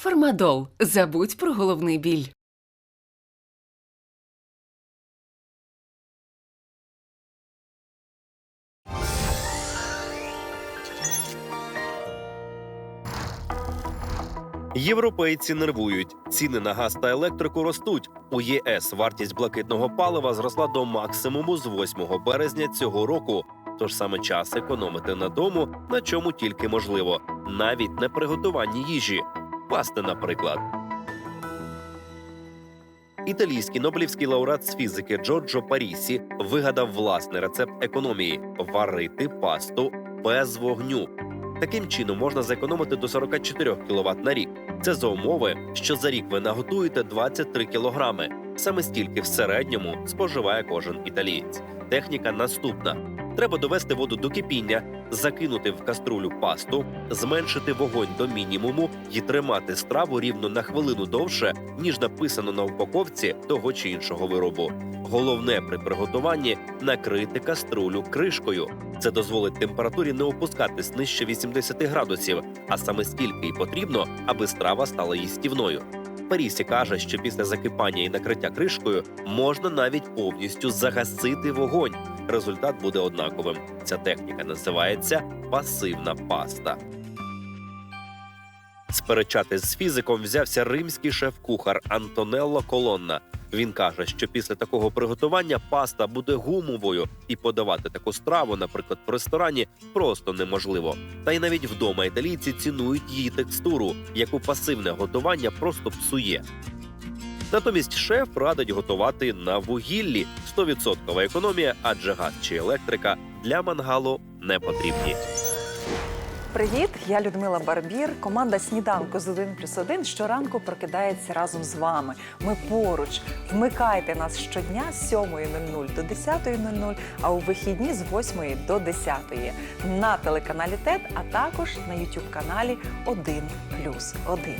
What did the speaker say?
Фармадол. Забудь про головний біль. Європейці нервують. Ціни на газ та електрику ростуть. У ЄС вартість блакитного палива зросла до максимуму з 8 березня цього року. Тож саме час економити на тому, на чому тільки можливо, навіть на приготуванні їжі. Пасти, наприклад. Італійський нобелівський лауреат з фізики Джорджо Парісі вигадав власний рецепт економії варити пасту без вогню. Таким чином можна зекономити до 44 кВт на рік. Це за умови, що за рік ви наготуєте 23 кілограми. Саме стільки в середньому споживає кожен італієць. Техніка наступна: треба довести воду до кипіння, закинути в каструлю пасту, зменшити вогонь до мінімуму і тримати страву рівно на хвилину довше, ніж написано на упаковці того чи іншого виробу. Головне при приготуванні накрити каструлю кришкою. Це дозволить температурі не опускатись нижче 80 градусів, а саме стільки й потрібно, аби страва стала їстівною. Парісі каже, що після закипання і накриття кришкою можна навіть повністю загасити вогонь. Результат буде однаковим. Ця техніка називається пасивна паста. Сперечатись з фізиком взявся римський шеф-кухар Антонелло Колонна. Він каже, що після такого приготування паста буде гумовою, і подавати таку страву, наприклад, в ресторані, просто неможливо. Та й навіть вдома італійці цінують її текстуру, яку пасивне готування просто псує. Натомість шеф радить готувати на вугіллі 100% економія, адже газ чи електрика для мангалу не потрібні. Привіт, я Людмила Барбір. Команда сніданку з 1 плюс 1 щоранку прокидається разом з вами. Ми поруч. Вмикайте нас щодня з 7.00 до 10.00, а у вихідні з 8 до 10 на телеканалі ТЕД, а також на YouTube каналі 1 плюс 1.